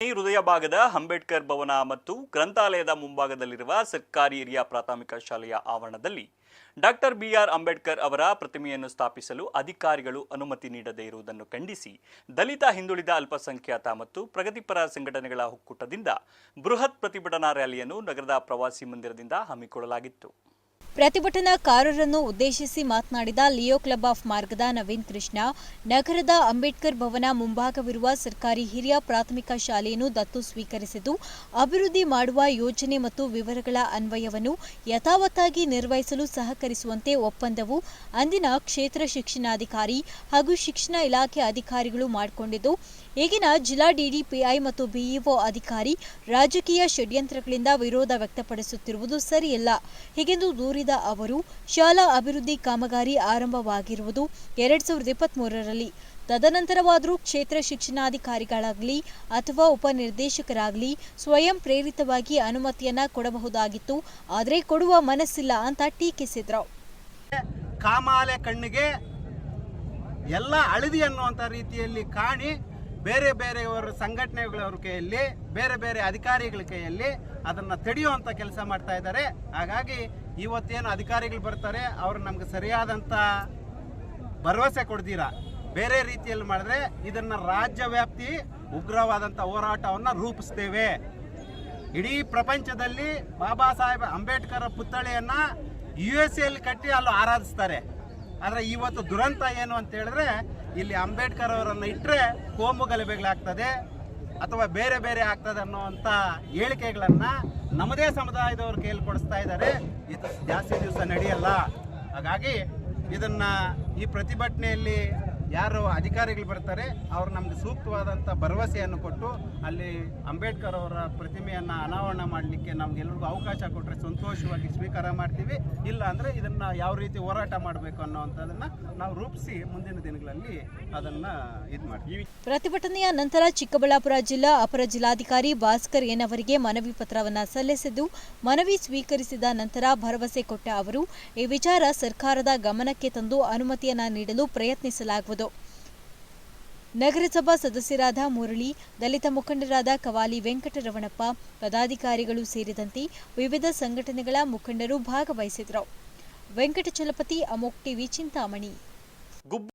ಈ ಹೃದಯ ಭಾಗದ ಅಂಬೇಡ್ಕರ್ ಭವನ ಮತ್ತು ಗ್ರಂಥಾಲಯದ ಮುಂಭಾಗದಲ್ಲಿರುವ ಸರ್ಕಾರಿ ಹಿರಿಯ ಪ್ರಾಥಮಿಕ ಶಾಲೆಯ ಆವರಣದಲ್ಲಿ ಡಾಕ್ಟರ್ ಬಿಆರ್ ಅಂಬೇಡ್ಕರ್ ಅವರ ಪ್ರತಿಮೆಯನ್ನು ಸ್ಥಾಪಿಸಲು ಅಧಿಕಾರಿಗಳು ಅನುಮತಿ ನೀಡದೇ ಇರುವುದನ್ನು ಖಂಡಿಸಿ ದಲಿತ, ಹಿಂದುಳಿದ, ಅಲ್ಪಸಂಖ್ಯಾತ ಮತ್ತು ಪ್ರಗತಿಪರ ಸಂಘಟನೆಗಳ ಒಕ್ಕೂಟದಿಂದ ಬೃಹತ್ ಪ್ರತಿಭಟನಾ ರ್ಯಾಲಿಯನ್ನು ನಗರದ ಪ್ರವಾಸಿ ಮಂದಿರದಿಂದ ಹಮ್ಮಿಕೊಳ್ಳಲಾಗಿತ್ತು. ಪ್ರತಿಭಟನಾಕಾರರನ್ನು ಉದ್ದೇಶಿಸಿ ಮಾತನಾಡಿದ ಲಿಯೋ ಕ್ಲಬ್ ಆಫ್ ಮಾರ್ಗದ ನವೀನ್ ಕೃಷ್ಣ, ನಗರದ ಅಂಬೇಡ್ಕರ್ ಭವನ ಮುಂಭಾಗವಿರುವ ಸರ್ಕಾರಿ ಹಿರಿಯ ಪ್ರಾಥಮಿಕ ಶಾಲೆಯನ್ನು ದತ್ತು ಸ್ವೀಕರಿಸಿದ್ದು, ಅಭಿವೃದ್ಧಿ ಮಾಡುವ ಯೋಜನೆ ಮತ್ತು ವಿವರಗಳ ಅನ್ವಯವನ್ನು ಯಥಾವತ್ತಾಗಿ ನಿರ್ವಹಿಸಲು ಸಹಕರಿಸುವಂತೆ ಒಪ್ಪಂದವು ಅಂದಿನ ಕ್ಷೇತ್ರ ಶಿಕ್ಷಣಾಧಿಕಾರಿ ಹಾಗೂ ಶಿಕ್ಷಣ ಇಲಾಖೆ ಅಧಿಕಾರಿಗಳು ಮಾಡಿಕೊಂಡಿದ್ದು, ಈಗಿನ ಜಿಲ್ಲಾ ಡಿಡಿಪಿಐ ಮತ್ತು ಬಿಇಒ ಅಧಿಕಾರಿ ರಾಜಕೀಯ ಷಡ್ಯಂತ್ರಗಳಿಂದ ವಿರೋಧ ವ್ಯಕ್ತಪಡಿಸುತ್ತಿರುವುದು ಸರಿಯಲ್ಲ. ಹೀಗೆಂದು ದೂರಿದ ಅವರು, ಶಾಲಾ ಅಭಿವೃದ್ಧಿ ಕಾಮಗಾರಿ ಆರಂಭವಾಗಿರುವುದು ಎರಡ್ ಸಾವಿರದ ಇಪ್ಪತ್ಮೂರರಲ್ಲಿ. ತದನಂತರವಾದರೂ ಕ್ಷೇತ್ರ ಶಿಕ್ಷಣಾಧಿಕಾರಿಗಳಾಗಲಿ ಅಥವಾ ಉಪನಿರ್ದೇಶಕರಾಗಲಿ ಸ್ವಯಂ ಪ್ರೇರಿತವಾಗಿ ಅನುಮತಿಯನ್ನ ಕೊಡಬಹುದಾಗಿತ್ತು. ಆದರೆ ಕೊಡುವ ಮನಸ್ಸಿಲ್ಲ ಅಂತ ಟೀಕಿಸಿದ್ರು ಕಾಮಾಲೆ ಕಣ್ಣಿಗೆ ಎಲ್ಲ ಅಳದಿ ಅನ್ನುವಂಥ ರೀತಿಯಲ್ಲಿ ಕಾಣಿ ಬೇರೆ ಬೇರೆಯವರ ಸಂಘಟನೆಗಳವ್ರ ಕೈಯಲ್ಲಿ, ಬೇರೆ ಬೇರೆ ಅಧಿಕಾರಿಗಳ ಕೈಯಲ್ಲಿ ಅದನ್ನು ತಡೆಯುವಂಥ ಕೆಲಸ ಮಾಡ್ತಾ ಇದ್ದಾರೆ. ಹಾಗಾಗಿ ಇವತ್ತೇನು ಅಧಿಕಾರಿಗಳು ಬರ್ತಾರೆ, ಅವರು ನಮ್ಗೆ ಸರಿಯಾದಂಥ ಭರವಸೆ ಕೊಡ್ತೀರಾ? ಬೇರೆ ರೀತಿಯಲ್ಲಿ ಮಾಡಿದ್ರೆ ಇದನ್ನು ರಾಜ್ಯ ವ್ಯಾಪ್ತಿ ಉಗ್ರವಾದಂಥ ಹೋರಾಟವನ್ನು ರೂಪಿಸ್ತೇವೆ. ಇಡೀ ಪ್ರಪಂಚದಲ್ಲಿ ಬಾಬಾ ಸಾಹೇಬ್ ಅಂಬೇಡ್ಕರ್ ಪುತ್ಥಳಿಯನ್ನ ಯು ಎಸ್ ಎಲ್ಲಿ ಕಟ್ಟಿ ಅಲ್ಲಿ ಆರಾಧಿಸ್ತಾರೆ. ಆದರೆ ಇವತ್ತು ದುರಂತ ಏನು ಅಂತ ಹೇಳಿದ್ರೆ ಇಲ್ಲಿ ಅಂಬೇಡ್ಕರ್ ಅವರನ್ನು ಇಟ್ಟರೆ ಕೋಮು ಗಲಭೆಗಳಾಗ್ತದೆ ಅಥವಾ ಬೇರೆ ಬೇರೆ ಆಗ್ತದೆ ಅನ್ನೋವಂಥ ಹೇಳಿಕೆಗಳನ್ನು ನಮ್ಮದೇ ಸಮುದಾಯದವರು ಕೈಯಲ್ಲಿ ಕೊಡಿಸ್ತಾ ಇದ್ದಾರೆ. ಇದು ಜಾಸ್ತಿ ದಿವಸ ನಡೆಯಲ್ಲ. ಹಾಗಾಗಿ ಇದನ್ನು ಈ ಪ್ರತಿಭಟನೆಯಲ್ಲಿ ಯಾರು ಅಧಿಕಾರಿಗಳು ಬರ್ತಾರೆ, ಅವ್ರು ನಮ್ಗೆ ಸೂಕ್ತವಾದಂಥ ಭರವಸೆಯನ್ನು ಕೊಟ್ಟು ಅಲ್ಲಿ ಅಂಬೇಡ್ಕರ್ ಅವರ ಪ್ರತಿಮೆಯನ್ನು ಅನಾವರಣ ಮಾಡಲಿಕ್ಕೆ ನಮಗೆಲ್ಲರಿಗೂ ಅವಕಾಶ ಕೊಟ್ಟರೆ ಸಂತೋಷವಾಗಿ ಸ್ವೀಕಾರ ಮಾಡ್ತೀವಿ. ಇಲ್ಲ ಅಂದರೆ ಇದನ್ನು ಯಾವ ರೀತಿ ಹೋರಾಟ ಮಾಡಬೇಕು ಅನ್ನೋವಂಥದ್ದನ್ನು ನಾವು ರೂಪಿಸಿ ಮುಂದಿನ ದಿನಗಳಲ್ಲಿ ಅದನ್ನು ಇದು ಮಾಡ್ತೀವಿ. ಪ್ರತಿಭಟನೆಯ ನಂತರ ಚಿಕ್ಕಬಳ್ಳಾಪುರ ಜಿಲ್ಲಾ ಅಪರ ಜಿಲ್ಲಾಧಿಕಾರಿ ಭಾಸ್ಕರ್ ಎನ್ ಅವರಿಗೆ ಮನವಿ ಪತ್ರವನ್ನ ಸಲ್ಲಿಸಿದ್ದು, ಮನವಿ ಸ್ವೀಕರಿಸಿದ ನಂತರ ಭರವಸೆ ಕೊಟ್ಟ ಅವರು, ಈ ವಿಚಾರ ಸರ್ಕಾರದ ಗಮನಕ್ಕೆ ತಂದು ಅನುಮತಿಯನ್ನ ನೀಡಲು ಪ್ರಯತ್ನಿಸಲಾಗುವುದು ನಗರಸಭಾ ಸದಸ್ಯರಾದ ಮುರಳಿ, ದಲಿತ ಮುಖಂಡರಾದ ಕವಾಲಿ ವೆಂಕಟರಮಣಪ್ಪ ಪದಾಧಿಕಾರಿಗಳು ಸೇರಿದಂತೆ ವಿವಿಧ ಸಂಘಟನೆಗಳ ಮುಖಂಡರು ಭಾಗವಹಿಸಿದರು ವೆಂಕಟಚಲಪತಿ ಅಮೋಕ್ ಟಿವಿ, ಚಿಂತಾಮಣಿ.